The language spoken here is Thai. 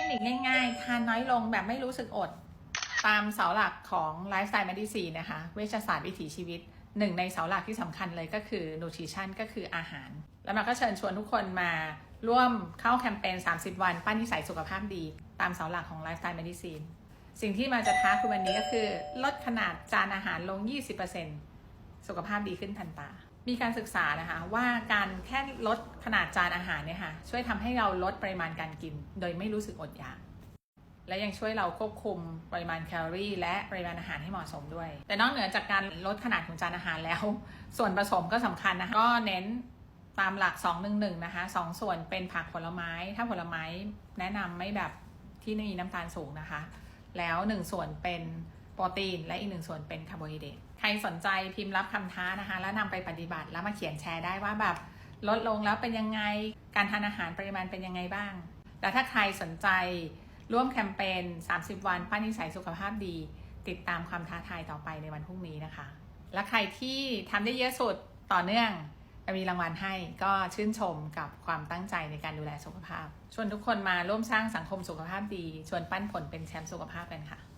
คนิคง่ายๆ ทานน้อยลงแบบไม่รู้สึกอด ตามเสาหลักของไลฟ์สไตล์ e มดิซีนะคะ เวชศาสตร์วิถีชีวิต หนึ่งในเสาหลักที่สำคัญเลยก็คือ nutrition ก็คืออาหาร แล้วมาก็เชิญชวนทุกคนมาร่วมเข้าแคมเปญ 30 วัน ปั้นนิสัยสุขภาพดี ตามเสาหลักของไลฟ์สไตล์ e มดิซีสิ่งที่มาจะท้าคุณวันนี้ก็คือ ลดขนาดจานอาหารลง 20%สุขภาพดีขึ้นทันตา มีการศึกษานะคะว่าการแค่ลดขนาดจานอาหารเนี่ยค่ะช่วยทำให้เราลดปริมาณการกิน โดยไม่รู้สึกอดอยาก และยังช่วยเราควบคุมปริมาณแคลอรี่ และปริมาณอาหารให้เหมาะสมด้วย แต่นอกเหนือจากการลดขนาดของจานอาหารแล้ว ส่วนผสมก็สำคัญนะคะก็เน้นตามหลัก 2 1 1 นะคะสองส่วนเป็นผักผลไม้ ถ้าผลไม้แนะนำไม่แบบที่มีน้ำตาลสูงนะคะ แล้ว 1 ส่วนเป็น โปรตีน และอีก1ส่วนเป็นคาร์โบไฮเดรตใครสนใจพิมพ์รับคำท้านะคะ แล้วนำไปปฏิบัติแล้วมาเขียนแชร์ได้ว่าแบบลดลงแล้วเป็นยังไง การทานอาหารปริมาณเป็นยังไงบ้าง แล้วถ้าใครสนใจร่วมแคมเปญ 30 วันป้านิสัยสุขภาพดี ติดตามความท้าทายต่อไปในวันพรุ่งนี้นะคะ และใครที่ทำได้เยอะสุดต่อเนื่องจะมีรางวัลให้ก็ชื่นชมกับความตั้งใจในการดูแลสุขภาพ ชวนทุกคนมาร่วมสร้างสังคมสุขภาพดี ชวนปั้นผลเป็นแชมป์สุขภาพกันค่ะ